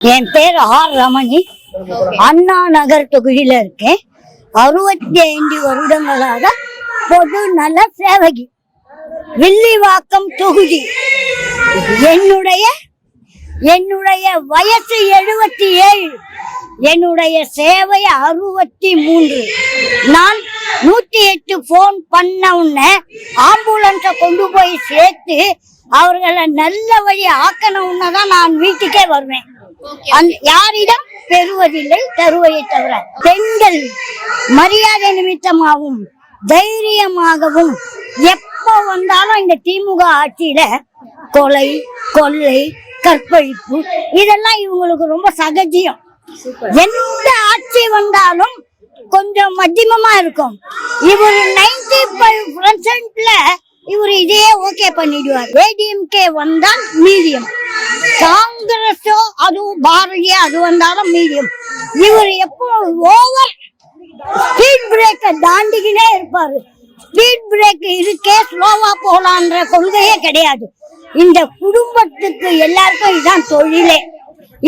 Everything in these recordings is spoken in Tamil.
என் பேர் ஆர் ரமணி. அண்ணா நகர் தொகுதியில இருக்கேன். அறுபத்தி ஐந்து வருடங்களாக பொது நல சேவகி வில்லிவாக்கம் தொகுதி. என்னுடைய என்னுடைய வயசு எழுபத்தி ஏழு என்னுடைய சேவை அறுபத்தி மூன்று நான் நூத்தி எட்டு போன் பண்ண உடனே ஆம்புலன்ஸை கொண்டு போய் சேர்த்து அவர்களை நல்ல வழி ஆக்கணும்னு தான் நான் வீட்டுக்கே வருவேன். யாரிடம் பெறுவதில்லை தருவதை தவிர பெண்கள் மரியாதை நிமித்தமாகவும் தைரியமாகவும் எப்ப வந்தாலும் இந்த திமுக ஆட்சியில கொலை கொள்ளை கற்பழிப்பு இதெல்லாம் இவங்களுக்கு ரொம்ப சகஜியம். எந்த ஆட்சி வந்தாலும் கொஞ்சம் மத்தியமமா இருக்கும். இவர் நைன்டி ஃபைவ் பர்சன்ட்ல இவர் இதையே ஓகே பண்ணிடுவார். ஏடிஎம்கே வந்தால் மீடியம். காங்கிரஸோ அதுவும் பாரதிய அது வந்தாலும் மீடியம் இவர் எப்போ ஓவர்? ஸ்பீட் பிரேக்கை தாண்டிக்கினே இருப்பாரு. ஸ்பீட் பிரேக் இருக்கே ஸ்லோவா போலான்ற கொள்கையே கிடையாது. இந்த குடும்பத்துக்கு எல்லாருக்கும் இதுதான் தொழிலே.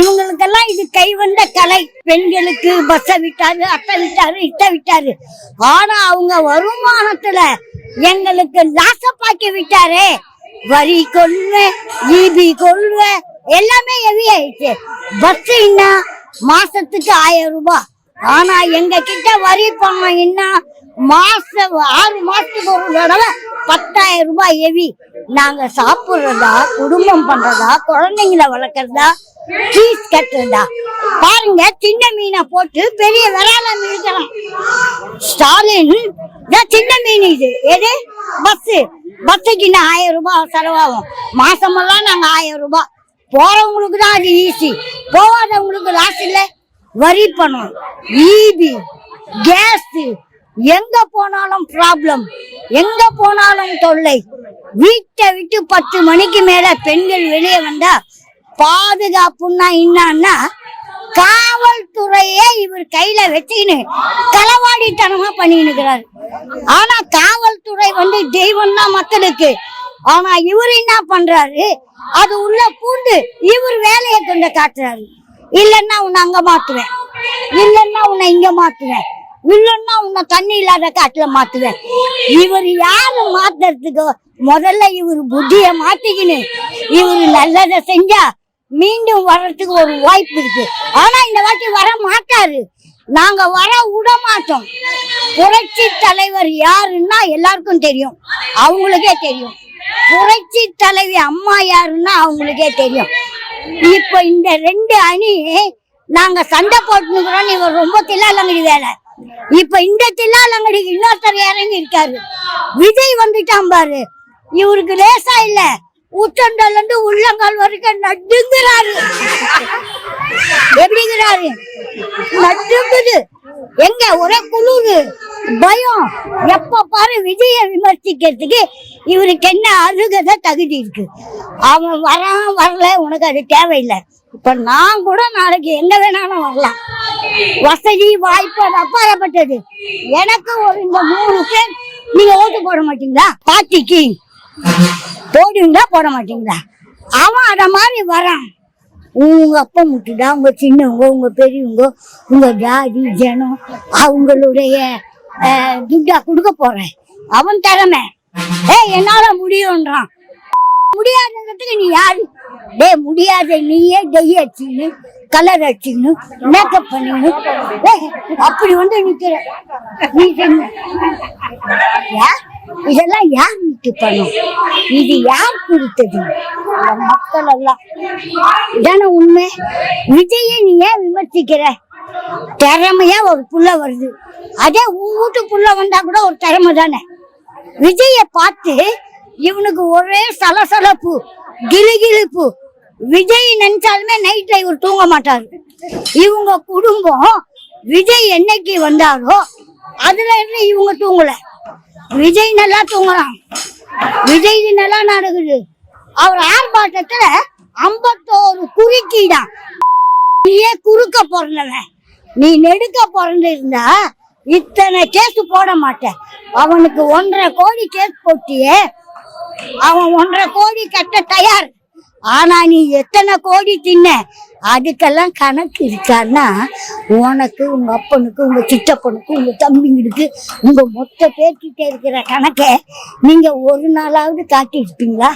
இவங்களுக்கெல்லாம் இது கைவந்த கலை. பெண்களுக்கு பஸ்ஸை விட்டாரு அத்தை விட்டாரு இத்த விட்டாரு. ஆனா அவங்க வருமானத்துல எங்களுக்கு லாசப்பாக்கி விட்டாரே. வரி கொள்வ ஈபி கொள்வ எல்லாமே ஹெவி ஆயிடுச்சு. பஸ் என்ன? மாசத்துக்கு ஆயிரம் ரூபாய். ஆனா எங்க கிட்ட வரி பணம் என்ன? மாசம் ஆறு மாசத்துக்கு ஒரு தடவை பத்தாயிரம் ரூபாய் ஹெவி நாங்க சாப்பிடுறதா குடும்பம் பண்றதா குழந்தைங்கள வளர்க்கறதா ஃபீஸ் கட்டுறதா. பாருங்க சின்ன மீனை போட்டு பெரிய விரால மீன்கலாம் ஸ்டாலின் சின்ன மீன் இது. எது? பஸ் பஸ்ஸுக்கு இன்னும் ஆயிரம் ரூபாய் செலவாகும். மாசமெல்லாம் நாங்க ஆயிரம் ரூபாய். போறவங்களுக்கு தான் அது ஈஸி போகாதவங்களுக்கு லாஸ் இல்லை. வரி பணம் ஈபி கேஸ் எங்க போனாலும் ப்ராப்ளம் எங்க போனாலும் தொல்லை. வீட்டை விட்டு பத்து மணிக்கு மேல பெண்கள் வெளியே வந்தா பாதுகாப்புன்னா என்னன்னா காவல்துறையே இவர் கையில வச்சுக்கின்னு களவாடித்தனமா பண்ணினுக்கிறாரு ஆனா காவல்துறை வந்து தெய்வம் தான் மக்களுக்கு. ஆனா இவர் என்ன பண்றாரு? அது உள்ள பூந்து இவர் வேலையை கொண்டு காட்டுறாரு. இல்லன்னா உன்னை அங்க மாத்துவேன். இல்லன்னா உன்னை இங்க மாத்துவேன். இல்லன்னா உன்னை தண்ணி இல்லாத காட்டுல மாத்துவேன். இவர் யாரு மாத்துறதுக்கு முதல்ல இவர் புத்திய மாத்திக்கின்னு இவர் நல்லதை செஞ்சா மீண்டும் வர்றதுக்கு ஒரு வாய்ப்பு இருக்கு. ஆனா இந்த வாட்டி வர மாட்டாரு. நாங்க வர விட மாட்டோம். புரட்சி தலைவர் யாருன்னா எல்லாருக்கும் தெரியும். அவங்களுக்கே தெரியும். புரட்சி தலைவி அம்மா யாருன்னா அவங்களுக்கே தெரியும். இப்ப இந்த ரெண்டு அணி நாங்க சண்டை போட்டுக்கிறோம் இவர் ரொம்ப தில்லாலங்கடி வேலை. இப்ப இந்த தில்லாலங்கடிக்கு இன்னொருத்தர் இறங்கி இருக்காரு. விஜய் வந்துட்டான் பாரு. இவருக்கு லேசா இல்ல. உச்சண்டல இருந்து உள்ளங்கால் வரைக்கும் நடுங்கிறாரு. எப்படிங்கிறாரு? நடுங்குது. எங்க? ஒரே குழுது பயம். எப்ப பாரு விஜய விமர்சிக்கிறதுக்கு இவருக்கு என்ன அருகதை தகுதி இருக்கு? அவன் வரான் வரல உனக்கு அது தேவையில்லை. இப்ப நான் கூட நாளைக்கு எங்க வேணாலும் வரலாம். வசதி வாய்ப்பு அது அப்பாற்பட்டது. எனக்கு ஒரு இந்த மூணு பேர் நீங்க ஓட்டு போட மாட்டீங்களா? பார்ட்டிக்கு. போடுவீங்களா? போட மாட்டீங்களா? அவன் அத மாதிரி வரான். உங்க அப்பா முட்டுடா உங்க சின்னவங்க உங்க பெரியவங்க உங்க ஜாதி ஜனம் அவங்களுடைய துட்டா கொடுக்க போறேன். அவன் திறமை ஏ என்னால முடியும்ன்றான். முடியாதுங்கிறதுக்கு நீ யாரு? டே முடியாத நீயே டெய் அடிச்சுன்னு கலர் அடிச்சுன்னு மேக்கப் பண்ணின்னு அப்படி வந்து நிக்கிற. நீ இதெல்லாம் யார் வீட்டு பண்ணும் இது யார் கொடுத்தது? மக்கள் எல்லாம். இதான உண்மை? விஜயை நீ ஏன் விமர்சிக்கிற? திறமையா ஒரு புள்ள வருது. அதே உங்க வீட்டு புள்ள வந்தா கூட ஒரு திறமை தானே? விஜய பார்த்து இவனுக்கு ஒரே சலசலப்பு கிலுகிலுப்பு. விஜய் நினைச்சாலுமே நைட்ல இவர் தூங்க மாட்டாரு. இவங்க குடும்பம் விஜய் என்னைக்கு வந்தாரோ அதுல இருந்து இவங்க தூங்கல. விஜய் நல்லா தூங்குறான். விஜய் நல்லா நடக்குது. அவர் ஆர்ப்பாட்டத்துல ஐம்பத்தோரு குறுக்கீடான். குறுக்க பிறந்தவன் நீ நெடுக்க பிறந்திருந்தா இத்தனை கேஸ் போட மாட்டேன். அவனுக்கு ஒன்றரை கோடி கேஸ் போட்டியே. அவன் ஒன்றரை கோடி கட்ட தயார். ஆனா நீ எத்தனை கோடி தின்ன? அதுக்கெல்லாம் கணக்கு இருக்கான்னா உனக்கு உங்க அப்பனுக்கு உங்க சித்தப்பனுக்கு உங்க தம்பிங்களுக்கு உங்க மொத்த பேர்கிட்ட இருக்கிற கணக்கை நீங்க ஒரு நாளாவது காட்டி இருப்பீங்களா